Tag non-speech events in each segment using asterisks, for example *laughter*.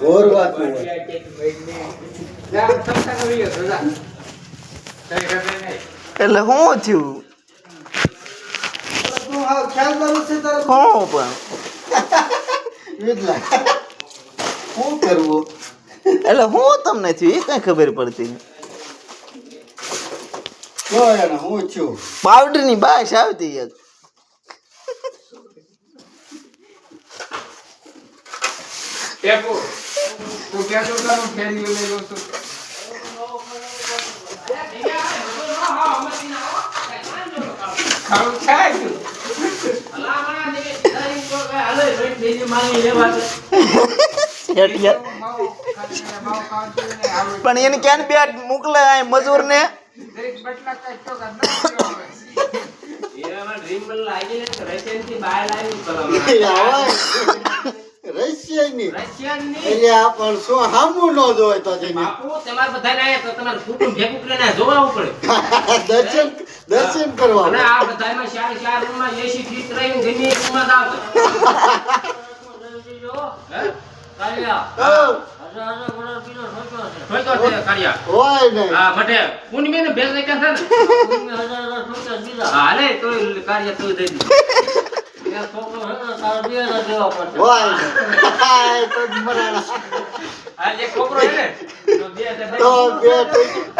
ઘોર વાત હોય. એટલે શું થયું? શું પણ. શું કરવું એટલે હું તમને થયું એ કઈ ખબર પડતી હું પાવડરની બાશ આવતી એક ટેપુ તું કેતો તારું ફેરી લઈ લો છું? ખાવું થાય તું પણ એને ક્યાં બે મોકલે આ મજૂર ને? તો કાંઈક ના. રશિયાની એટલે આ પણ શું હામું ન જોય તો જેની *laughs* દર્શન દર્શન કરવા અને આ બધાયમાં ચાર ચાર રૂમમાં એસી ફીટ રહીને ગમે એક રૂમમાં જ આવતો. *laughs* હે? કાળિયા. હઉ, હજાર હજાર વર્ષ પીલો છે. સોચ્યો છે કાળિયા. હોય નહીં હા, ભટે. પૂનમી ને ભેંસ નાખ્યા છે ને? પૂનમી હજાર હજાર સોચ્યા દીધા. હાલે, તોય કાળિયા તોય દઈ ને, તો ને, તો તો દીધું.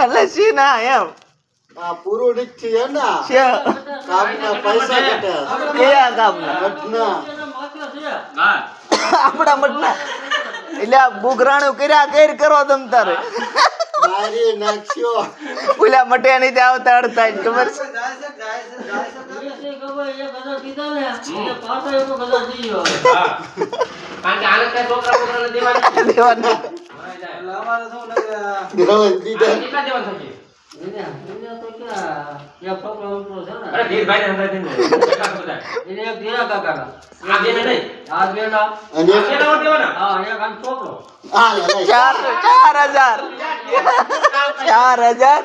એટલે સી ના એમ? પૂરું ને. કામના પૈસા ઘટે. કયા ગામના? ઘટના. આપણા મટના એટલે આ બુગરાણું કર્યા કેર કરો તમ તારે. મારી નાખ્યો ઓલા મટે નહીં આવતા અડતા ખબર છે. ચાર હજાર. ચાર હજાર.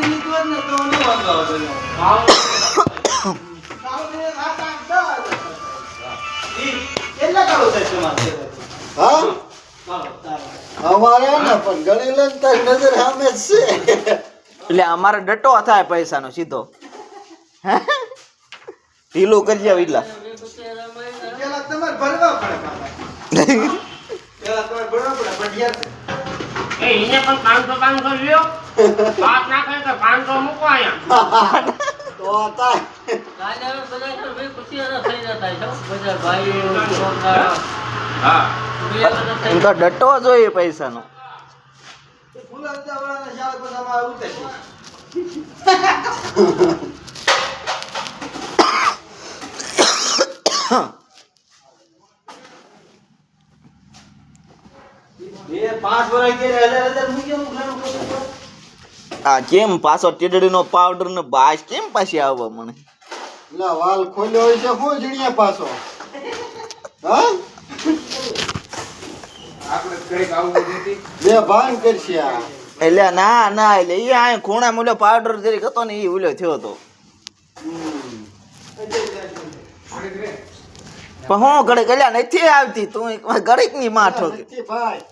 કરી હા? અમારે ને પણ ગણી લે ને તારી નજર સામે જ છે. એટલે અમારે ડટો થાય પૈસાનો સીધો. ઢીલું કરજે વિલા *laughs* એ એને પણ 500 500 લ્યો. વાત ના કરે તો 500 મૂકો અહીંયા. તો થાય હા. તો ડટો જોઈએ પૈસાનો. *coughs* *coughs* *coughs* પાંચ વર્ષ હજાર આ કેમ પાછો ટીડડીનો પાવડર ને બાસ કેમ પાછી આવવા મને લા વાલ ખોલ્યો હોય છે હું જીણીએ પાછો? હા? આપણે ઘડીક આવું નથી. બે ભાન કરશે આ. એટલે ના ના એટલે એ આ ખૂણા મૂલ્યો પાવડર હતો ને એ ઉલ્યો થયો હતો પણ હું ઘડીક એટલે નથી આવતી તું ઘડીકની માઠો ભાઈ.